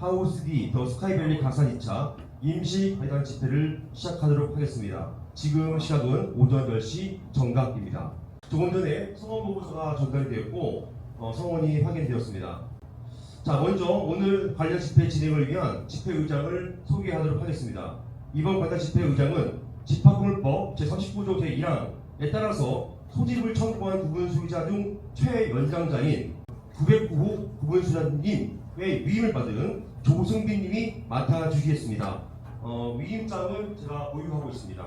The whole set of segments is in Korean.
하우스 D 더 스카이밸리 가산 2차 임시 관련 집회를 시작하도록 하겠습니다. 지금 시각은 오전 10시 정각입니다. 조금 전에 성원 보고서가 전달이 되었고 어, 성원이 확인되었습니다. 자, 먼저 오늘 관련 집회 진행을 위한 집회 의장을 소개하도록 하겠습니다. 이번 관련 집회 의장은 집합금물법 제39조 제1항에 따라서 소집을 청구한 구분 수의자 중 최연장자인 909호 구분 수의자님의 위임을 받은 조승빈님이 맡아주시겠습니다. 어, 위임장을 제가 보유하고 있습니다.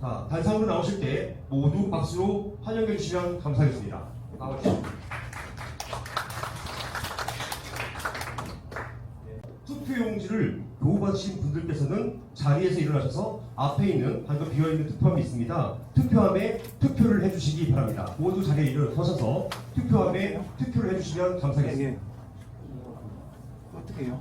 자, 단상으로 나오실 때 모두 박수로 환영해 주시면 감사하겠습니다. 투표용지를 교부받으신 분들께서는 자리에서 일어나셔서 앞에 있는 방금 비어있는 투표함이 있습니다. 투표함에 투표를 해주시기 바랍니다. 모두 자리에 일어서셔서 투표함에 투표를 해주시면 감사하겠습니다. 예. 어떻게 해요?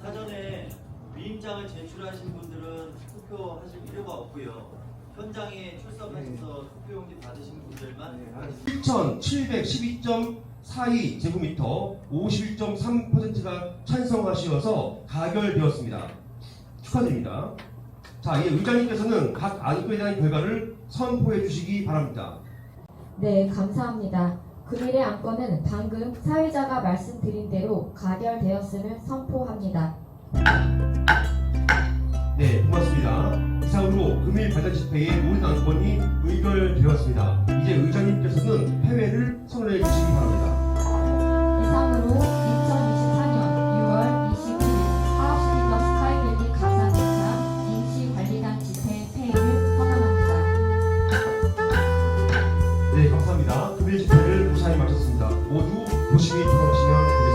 사전에 위임장을 제출하신 분들은 투표하실 필요가 없고요. 현장에 출석하셔서 투표용지 받으신 분들만 네, 알겠습니다. 7,712.42 제곱미터 51.3%가 찬성하시어서 가결되었습니다. 축하드립니다. 자, 이제 의장님께서는 각 안건에 대한 결과를 선포해 주시기 바랍니다. 네, 감사합니다. 금일의 안건은 방금 사회자가 말씀드린 대로 가결되었음을 선포합니다. 네, 고맙습니다. 이상으로 금일 관련 집회의 모든 안건이 의결되었습니다. 이제 의장님께서는 네, 감사합니다. 금일 집회를 무사히 마쳤습니다. 모두 조심히 돌아가시면